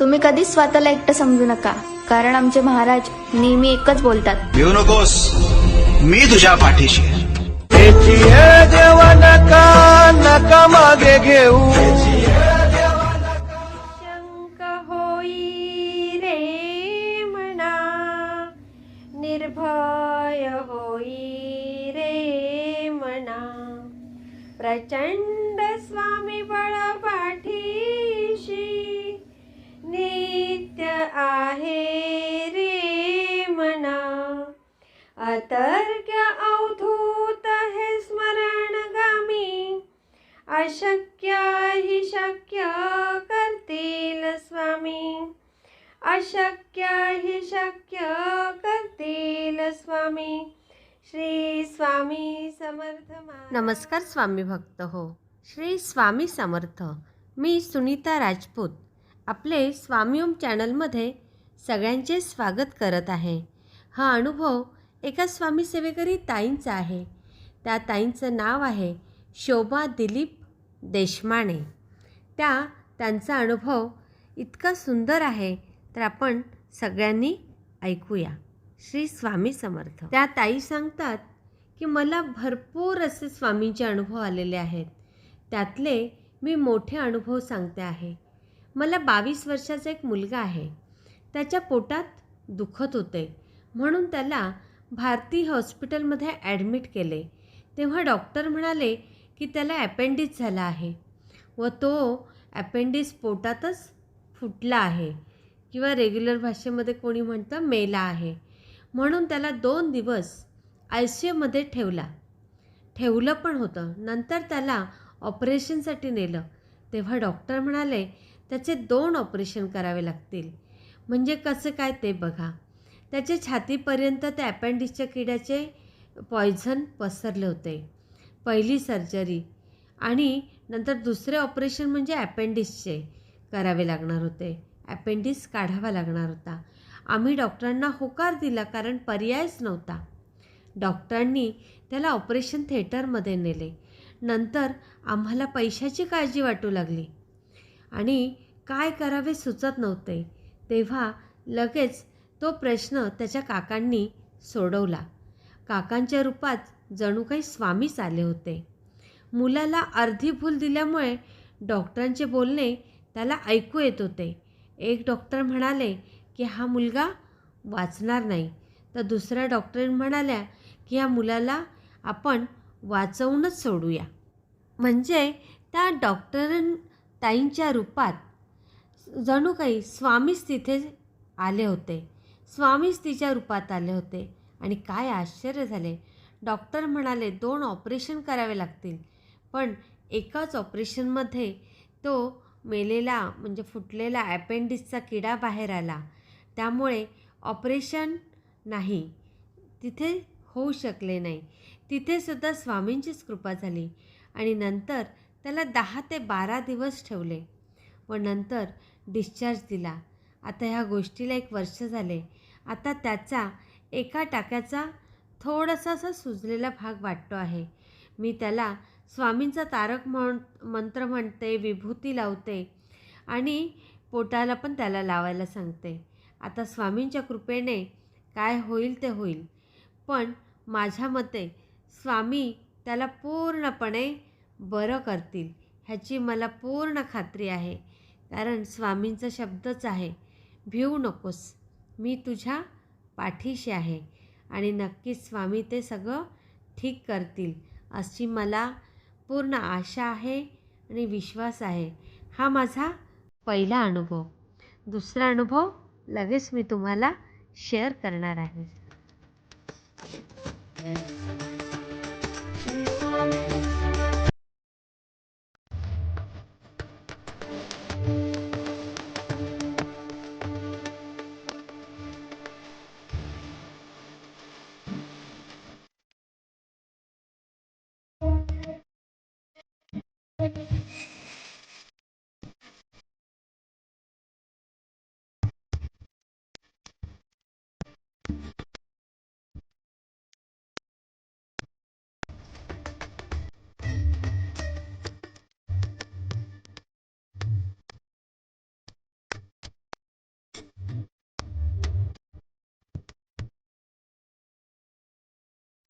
तुम्ही कधीच स्वतःला एकटं समजू नका. कारण आमचे महाराज नेहमी एकच बोलतात. भिवू नकोस. मी तुझ्या पाठीशी आहे. हे देवा नका नका मागे घेऊ. शंक होई रे मना निर्भय होई रे मना. प्रचंड अशक्य ही शक्य करतील स्वामी. अशक्य ही शक्य करतील स्वामी. श्री स्वामी समर्थ नमस्कार स्वामी भक्त हो. श्री स्वामी समर्थ. मी सुनीता राजपूत आपले स्वामी ओम चॅनलमध्ये सगळ्यांचे स्वागत करत आहे. हा अनुभव एका स्वामी सेवेकरी ताईंचा आहे. त्या ताईंचं नाव आहे शोभा दिलीप देशमाने. त्या त्यांचा अनुभव इतका सुंदर आहे तर आपण सगळ्यांनी ऐकूया. श्री स्वामी समर्थ. त्या ताई सांगतात की मला भरपूर असे स्वामींचे अनुभव आलेले आहेत. त्यातले मी मोठे अनुभव सांगते आहे. मला बावीस वर्षाचा एक मुलगा आहे. त्याच्या पोटात दुखत होते. म्हणून त्याला भारती हॉस्पिटलमध्ये ॲडमिट केले. तेव्हा डॉक्टर म्हणाले की त्याला ॲपेंडिक्स झाला आहे. व तो ॲपेंडिक्स पोटातच फुटला आहे. किंवा रेग्युलर भाषेमध्ये कोणी म्हणतं मेला आहे. म्हणून त्याला दोन दिवस आय सी यूमध्ये ठेवला. ठेवलं पण होतं. नंतर त्याला ऑपरेशनसाठी नेलं. तेव्हा डॉक्टर म्हणाले त्याचे दोन ऑपरेशन करावे लागतील. म्हणजे कसं काय ते बघा. त्याच्या छातीपर्यंत त्या ॲपेंडिक्सच्या किड्याचे पॉयझन पसरले होते. पहिली सर्जरी आणि नंतर दुसरे ऑपरेशन म्हणजे ॲपेंडिसचे करावे लागणार होते. ॲपेंडिस काढावा लागणार होता. आम्ही डॉक्टरांना होकार दिला कारण पर्यायच नव्हता. डॉक्टरांनी त्याला ऑपरेशन थिएटरमध्ये नेले. नंतर आम्हाला पैशाची काळजी वाटू लागली. आणि काय करावे सुचत नव्हते. तेव्हा लगेच तो प्रश्न त्याच्या काकांनी सोडवला. काकांच्या रूपात जणू काही स्वामीच आले होते. मुलाला अर्धी भूल दिल्यामुळे डॉक्टरांचे बोलणे त्याला ऐकू येत होते. एक डॉक्टर म्हणाले की हा मुलगा वाचणार नाही. तर दुसऱ्या डॉक्टरीन म्हणाल्या की या मुलाला आपण वाचवूनच सोडूया. म्हणजे त्या डॉक्टरन ताईंच्या रूपात जणू काही स्वामीच तिथे आले होते. स्वामीच तिच्या रूपात आले होते. आणि काय आश्चर्य झाले. डॉक्टर म्हणाले दोन ऑपरेशन करावे लागतील. पण एकाच ऑपरेशनमध्ये तो मेलेला म्हणजे फुटलेला ॲपेंडिसचा किडा बाहेर आला. त्यामुळे ऑपरेशन नाही. तिथे होऊ शकले नाही. तिथेसुद्धा स्वामींचीच कृपा झाली आणि नंतर त्याला दहा ते बारा दिवस ठेवले व नंतर डिस्चार्ज दिला. आता ह्या गोष्टीला एक वर्ष झाले. आता त्याचा एका टाक्याचा थोडासा असा सुजलेला भाग वाटतो आहे. मी त्याला स्वामींचा तारक म्हण मंत्र म्हणते विभूती लावते आणि पोटाला पण त्याला लावायला सांगते. आता स्वामींच्या कृपेने काय होईल ते होईल. पण माझ्या मते स्वामी त्याला पूर्णपणे बरं करतील ह्याची मला पूर्ण खात्री आहे. कारण स्वामींचा शब्दच आहे भिवू नकोस. मी तुझ्या पाठीशी आहे. आणि नक्कीच स्वामी ते सगळं ठीक करतील अशी मला पूर्ण आशा आहे आणि विश्वास आहे. हा माझा पहिला अनुभव. दुसरा अनुभव लगेच मी तुम्हाला शेअर करणार आहे.